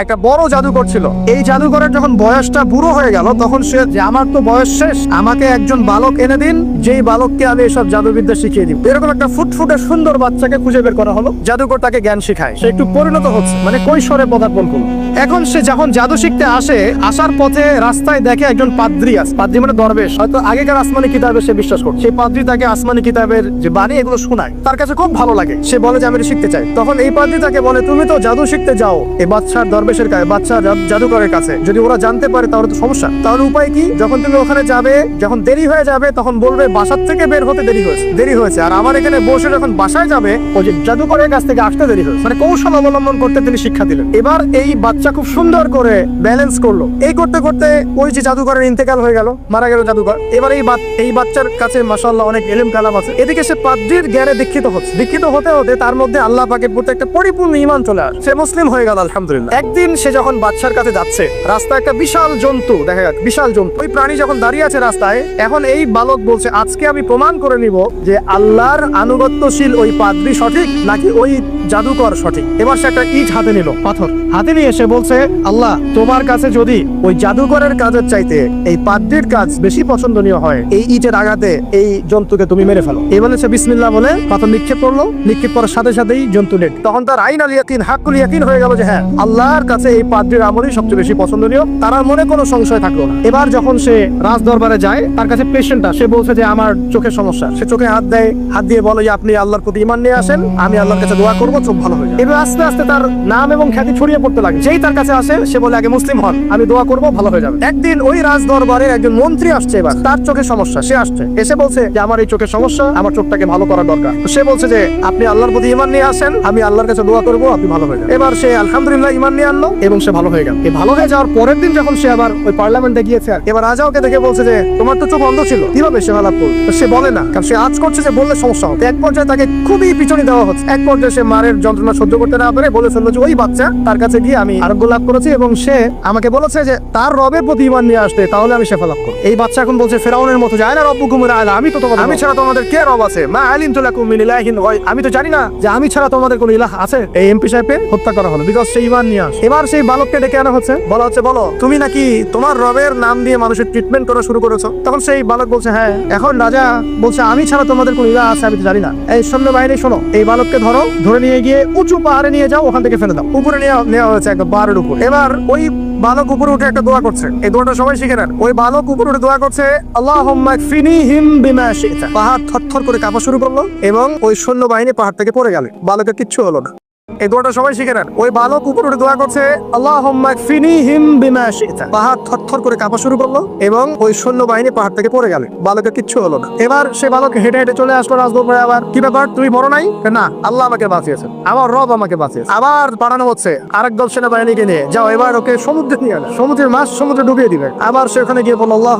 একটা বড় জাদুকর ছিল। এই জাদুকরের যখন বয়সটা বুড়ো হয়ে গেল, তখন সে যে, আমার তো বয়স শেষ, আমাকে একজন বালক এনে দিন, যেই বালককে আমি এসব জাদুবিদ্যা শিখিয়ে দিব। এরকম একটা ফুটফুটে সুন্দর বাচ্চাকে খুঁজে বের করা হলো। জাদুকর তাকে জ্ঞান শেখায়। সে একটু পরিণত হচ্ছে মানে কৈশোরে পদার্পণ করল। এখন সে যখন জাদু শিখতে আসে, আসার পথে রাস্তায় দেখে একজন পাদ্রি আছে। পাদ্রি মানে দরবেশ। হয়তো আগেকার আসমানি কিতাবে সে বিশ্বাস করছে সেই পাদ্রি তাকে আসমানি কিতাবের যে বাণী, এগুলো শোনায়। তার কাছে খুব ভালো লাগে। সে বলে যে, আমি শিখতে চাই। তখন এই পাদ্রি তাকে বলে, তুমি তো জাদু শিখতে যাও। এ বাচ্চার দরবেশের কাছে বাচ্চা জাদুকরের কাছে। যদি ওরা জানতে পারে তাহলে তো সমস্যা। তাহলে উপায় কি? যখন তুমি ওখানে যাবে, যখন দেরি হয়ে যাবে, তখন বলবে, বাসার থেকে বের হতে দেরি হয়েছে দেরি হয়েছে। আর আমার এখানে বসে যখন বাসায় যাবে, ওই যে জাদুকরের কাছ থেকে আসতে দেরি হয়েছে। মানে কৌশল অবলম্বন করতে তিনি শিক্ষা দিলেন। এবার এই বাচ্চা খুব সুন্দর করে ব্যালেন্স করল। এই করতে করতে ওই যে জাদুকরের ইন্তেকাল হয়ে গেল, মারা গেল জাদুকর। এবার এই এই বাচ্চার কাছে মাসাল্লাহ অনেক এলেম কালাম আছে। এদিকে সে পাদ্রির জ্ঞানে দীক্ষিত হচ্ছে। দীক্ষিত হতে হতে তার মধ্যে আল্লাহ পাকের প্রতি একটা পরিপূর্ণ ইমান চলে আসে। সে মুসলিম হয়ে গেল, আলহামদুলিল্লাহ। একদিন সে যখন বাচ্চার কাছে যাচ্ছে, রাস্তায় একটা বিশাল জন্তু, দেখা যাক, বিশাল জন্তু। ওই প্রাণী যখন দাঁড়িয়ে আছে রাস্তায়, এখন এই বালক বলছে, আজকে আমি প্রমাণ করে নিব যে আল্লাহর আনুগত্যশীল ওই পাদ্রি সঠিক নাকি ওই জাদুকর সঠিক। এবার সে একটা ইট হাতে নিল, পাথর। হাতে নিয়ে এসে বলছে, আল্লাহ, তোমার কাছে যদি ওই জাদুকরের কাজের চাইতে এই পাদ্রির কাজ বেশি পছন্দনীয় হয়, এই ইটের আঘাতে এই জন্তুকে তুমি মেরে ফেলো। এই বলে সে বিসমিল্লাহ বলে পাথর নিক্ষেপ করল। নিক্ষেপ করার সাথে সাথেই জন্তু নেট। তখন তার আইন আল ইয়াকিন, হাক্কুল ইয়াকিন হয়ে গেল যে হ্যাঁ আল্লাহর কাছে এই পাদ্রির আমলই সবচেয়ে বেশি পছন্দনীয়। তার মনে কোনো সংশয় থাকল না। এবার যখন সে রাজ দরবারে যায়, তার কাছে পেশেন্টটা সে বলছে যে, আমার চোখের সমস্যা। সে চোখে হাত দেয়, হাত দিয়ে বলে যে, আপনি আল্লাহর প্রতি ইমান নিয়ে আসেন, আমি আল্লাহর কাছে দোয়া করব। চোখ ভালো হয়ে যাবে এবার আস্তে আস্তে তার নাম এবং খ্যাতি ছড়িয়ে পড়তে লাগে। যেই তার কাছে আসে সে বলে আগে মুসলিম হন আমি দোয়া করব ভালো হয়ে যাবে। একদিন ওই রাজ দরবারের একজন মন্ত্রী আসছে এবার। তার চোখের সমস্যা সে আসছে। এসে বলছে যে আমার এই চোখের সমস্যা আমার চোখটাকে ভালো করার দরকার। সে বলছে যে আপনি আল্লাহর প্রতি ইমান নিয়ে আসেন আমি আল্লাহর কাছে দোয়া করব আপনি ভালো হয়ে যাবেন। এবার সে আলহামদুলিল্লাহ ইমান নিয়ে আনলো এবং সে ভালো হয়ে গেল। এই ভালো হয়ে যাওয়ার পরের দিন যখন সে আবার ওই পার্লামেন্টে গিয়েছে আর এবার রাজাওকে দেখে বলছে যে তোমার তো চোখ অন্ধ ছিল কীভাবে সে লাভ করল সে বলে না কারণ সে আজ করছে যে বললে সমস্যা হবে। এক পর্যায়ে তাকে খুবই পিছনে দেওয়া হচ্ছে। এক পর্যায়ে সে মারের যন্ত্রণা সহ্য করতে না পারে বলে ফেলল যে ওই বাচ্চা তার কাছে গিয়ে আমি আরোগ্য লাভ করেছি এবং সে আমাকে বলেছে যে তার রবের প্রতি ইমান নিয়ে আসতে তাহলে আমি শেফা লাভ করব। এই বাচ্চা এখন বলছে ফেরাউনের মতো যায় না রব্বু কুমুর আলা আমি তো তোমাদের আমি ছাড়া তোমাদের কে রব আছে? মা আলিম তো লাকুম মিন ইলাহিন গায় আমি তো জানি না যে আমি ছাড়া তোমাদের কোনো ইলাহ আছে। এই এমপি সাহেবকে হত্যা করা হলো বিকজ সেই ইমান নিয়ে আসে। এবার সেই বালককে ডেকে আনা হচ্ছে। বলা হচ্ছে বলো তুমি নাকি তোমার রবের নাম দিয়ে মানুষের ট্রিটমেন্ট করা শুরু করেছ? তখন সেই বালক বলছে হ্যাঁ এখন রাজা বলছে আমি ছাড়া তোমাদের কোনো ইলাহ আছে আমি তো জানি না। এই সৈন্য বাহিনী শোনো এই বালককে ধরো ধরে নিয়ে গিয়ে উঁচু পাহাড়ে নিয়ে যাও, ওখান থেকে ফেলে দাও। উপরে নিয়ে নেওয়া হয়েছে একদম পাহাড়ের উপর। এবার ওই বালক উপরে উঠে একটা দোয়া করছে। এই দোয়াটা সবাই শিখে নেন। ওই বালক উপরে উঠে দোয়া করছে আল্লাহ ফিনিহিম বিমা পাহাড় থর করে কাঁপা শুরু করল এবং ওই সৈন্য বাহিনী পাহাড় থেকে পড়ে গেল। বালকের কিচ্ছু হলো না। এই দোয়াটা সবাই শিখে নেন। ওই বালক উঠে দোয়া করছে বিমা করে কাঁপা শুরু করল এবং ওই সৈন্য বাহিনী পাহাড় থেকে পড়ে গেল। বালকের কিচ্ছু হলো না। এবার সে বালক হেঁটে হেঁটে চলে আসলো আবার। কি ব্যাপার? তুমি মরো নাই? না, আল্লাহ আমাকে আমার রব আমাকে বাঁচিয়েছে আবার পাঠানো হচ্ছে আরেক দল সেনাবাহিনীকে নিয়ে। যাও, এবার ওকে সমুদ্রে নিয়ে সমুদ্রের মাছ সমুদ্রে ডুবিয়ে দিবে। আবার সেখানে গিয়ে বলল আল্লাহ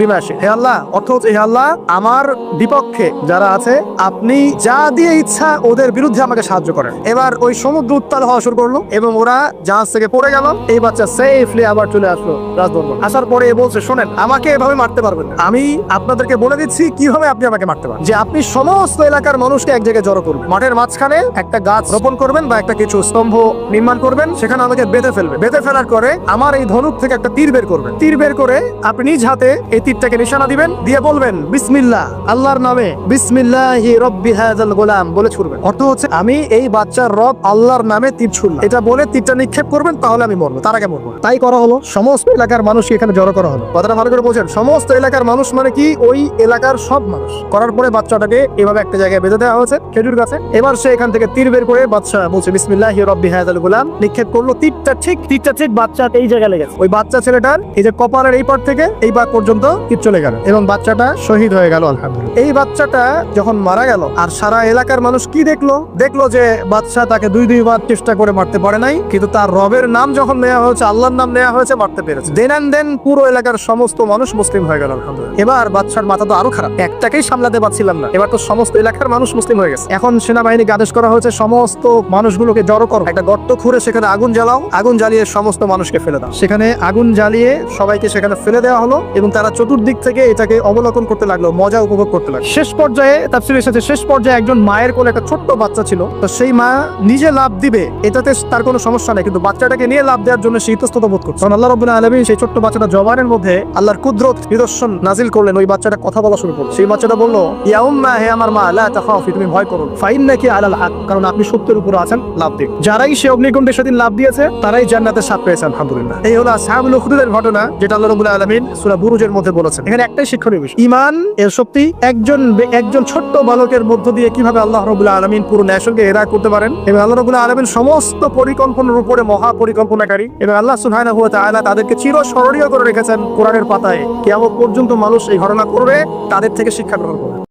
বিমাসে হে আল্লাহ, অর্থ হচ্ছে, হে আল্লাহ, আমার বিপক্ষে যারা আছে, আপনি যা দিয়ে ইচ্ছা ওদের বিরুদ্ধে আমাকে সাহায্য করেন। এবার ওই সমুদ্র উত্তাল হওয়া শুরু করল এবং ওরা জাহাজ থেকে পড়ে গেল। এই বাচ্চা সেফলি আবার চলে আসলো রাজদরবার। আসার পরে বলছে, শোনেন, আমাকে এভাবে মারতে পারবেন আমি আপনাদেরকে বলে দিচ্ছি কীভাবে আপনি আমাকে মারতে পারেন যে আপনি সমস্ত এলাকার মানুষকে এক জায়গায় জড়ো করবেন মাঠের মাঝখানে একটা গাছ রোপণ করবেন বা একটা কিছু স্তম্ভ নির্মাণ করবেন। সেখানে আমাকে বেঁধে ফেলবেন। বেঁধে ফেলার পরে আমার এই ধনুক থেকে একটা তীর বের করবেন। তীর বের করে আপনি নিজ হাতে এই তীরটাকে নিশানা দিবেন। দিয়ে বলবেন, বিসমিল্লাহ, আল্লাহর নামে বিসমিল্লাহি রব্বি হাযাল গোলাম বলে ছুড়বেন। অর্থ হচ্ছে, আমি এই বাচ্চার রব আল্লাহর নামে তীর ছুড়লাম। এটা বলে তীরটা নিক্ষেপ করবেন তাহলে আমি মরবো। তার আগে মরবো তাই করা হলো সমস্ত এলাকার মানুষকে এখানে জড়ো করা হলো। কথাটা ভালো করে বোঝেন সমস্ত এলাকার মানুষ মানে কি? ওই এলাকার সব মানুষ। করার পরে বাচ্চাটাকে এভাবে একটা জায়গায় বেঁধে দেওয়া হয়েছে খেজুর গাছে। এবার সে এখান থেকে তীর বের করে বাচ্চা বলছে বিসমিল্লাহ রব্বি হায়াল গোলাম নিক্ষেপ করল। তীরটা ঠিক তীরটা ঠিক বাচ্চা এই জায়গায় লেগেছে। ওই বাচ্চা ছেলেটার এই যে কপালের এই পার থেকে এই পার পর্যন্ত তীর চলে গেল এবং বাচ্চাটা শহীদ হয়ে গেল আলহামদুলিল্লাহ। এই বাচ্চাটা যখন মারা গেল আর সারা এলাকার মানুষ কি দেখল? দেখল যে বাচ্চা তাকে দুই দুইবার চেষ্টা করে মারতে পারে নাই, কিন্তু তার রবের নাম যখন নেওয়া হয়েছে, আল্লাহর নাম নেওয়া হয়েছে, মারতে পেরেছে। দেন দেন পুরো এলাকার সমস্ত মানুষ মুসলিম হয়ে গেল, আলহামদুলিল্লাহ। এবার বাচ্চার মাথা তো আরও খারাপ। একটাকেই সামলাতে পারছিলাম না। এবার তো সমস্ত এলাকার মানুষ মুসলিম হয়ে গেছে। এখন সেনাবাহিনীকে আদেশ করা হয়েছে, সমস্ত মানুষগুলোকে জড়ো করো। একটা গর্ত খুঁড়ে সেখানে আগুন জ্বালাও। আগুন জ্বালিয়ে সমস্ত মানুষকে ফেলে দাও। সেখানে আগুন জ্বালিয়ে সবাইকে সেখানে ফেলে দেওয়া হলো এবং তারা চতুর্দিক থেকে এটাকে অবলোকন করতে লাগল, মজা উপভোগ করতে লাগল। শেষ পর্যায়ে তাফসির শেষ পর্যায়ে একজন মায়ের কোলে একটা ছোট্ট বাচ্চা ছিল। তো সেই মা নিজে লাভ দিবে, এটাতে তার কোনো সমস্যা নেই। কিন্তু বাচ্চাটাকে নিয়ে লাভ দেওয়ার জন্য সে ইতস্তত বোধ করছে। কারণ আল্লাহ রবুল্লাহ আলমী সেই ছোট্ট বাচ্চাটা জবানের মধ্যে আল্লাহর কুদরত নিদর্শন নাজিল করলেন। ওই বাচ্চাটা কথা বলা শুরু করল। সেই বাচ্চাটা বলল, ইয়া উম্মা, হে আমার মা তাখাফি, তুমি ভয় করো ফাইন নাকি আলাল হক, কারণ আপনি সত্যের উপর আছেন, লাভ দিন। যারাই সে অগ্নিকুণ্ডে সেদিন লাভ দিয়েছে, তারাই জান্নাতের স্বাদ পেয়েছে, আলহামদুলিল্লাহ। এই হলো আসহাবুল উখদুদের ঘটনা, যেটা আল্লাহ রবুল্লাহ আলমিন সুরা বুরুজের মধ্যে বলেছেন। এখানে একটাই শিক্ষণীয় বিষয়। ইমান এর শক্তি, একজন একজন ছোট্ট বালকের মধ্য দিয়ে কীভাবে আল্লাহ রবুল্লাহ আলমিন পুরো ন্যাশনকে এরা করতে পারেন এবং আল্লাহ রবুল্লা আলমিন সমস্ত পরিকল্পনার উপরে মহা পরিকল্পনাকারী এবং আল্লাহ সুহায়না হুয়া তাআলা তাদেরকে চিরস্মরণীয় করে রেখেছেন কোরআনের পাতায়। কেমন পর্যন্ত মানুষ এই ঘটনা করবে, তাদের থেকে শিক্ষা গ্রহণ করবে।